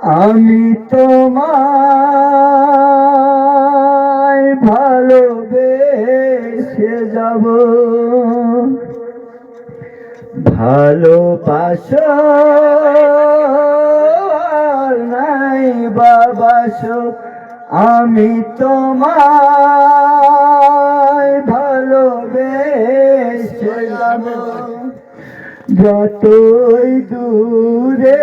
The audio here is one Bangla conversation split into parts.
আমি তোমায় ভালোবেসে যাব। ভালোবাসো নাই বাবাস আমি তোমায় ভালোবেসে যাব। যতই দূরে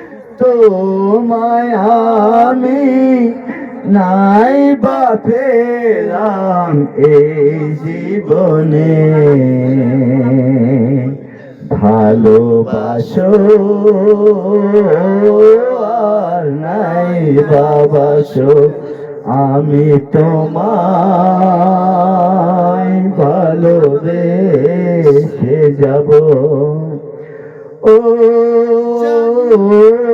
তোমায় আমি নাই বা পেলাম এই জীবনে। ভালোবাসো আর নাই বাবাসো, আমি তোমায় ভালোবেসে যাব। ও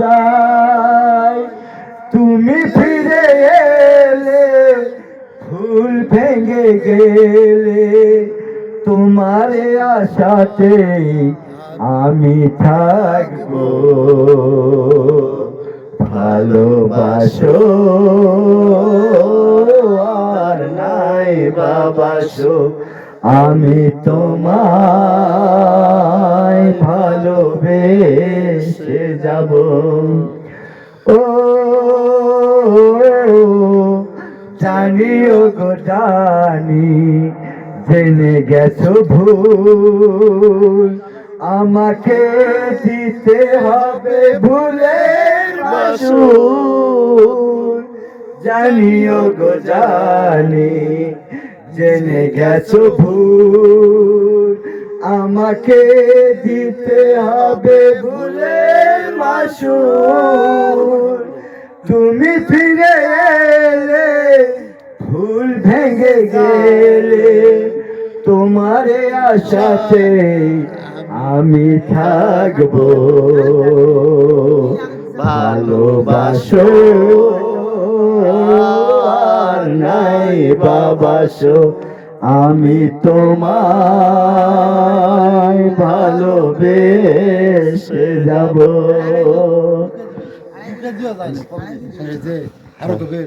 যায়। তুমি ফিরে এলে, ফুল ভেঙে গেলে। তোমার আশাতে আমি থাকব। ভালোবাসো আর নাই বাবাসো, আমি তোমায় ভালোবেসে যাব। ও, জানিও গো জানি, জেনে গেছো ভুল। আমাকে দিতে হবে মাসুল জানিও গো জানি, জেনে গেছো ভুল। আমাকে দিতে হবে ভুলের মাসুল। তুমি ফিরে এলে ফুল ভেঙে গেলে তোমারে আশাতে আমি থাকব। ভালোবাসো, আর নাই বাবাসো আমি তোমায় ভালোবেসে যাব। আরও তোকে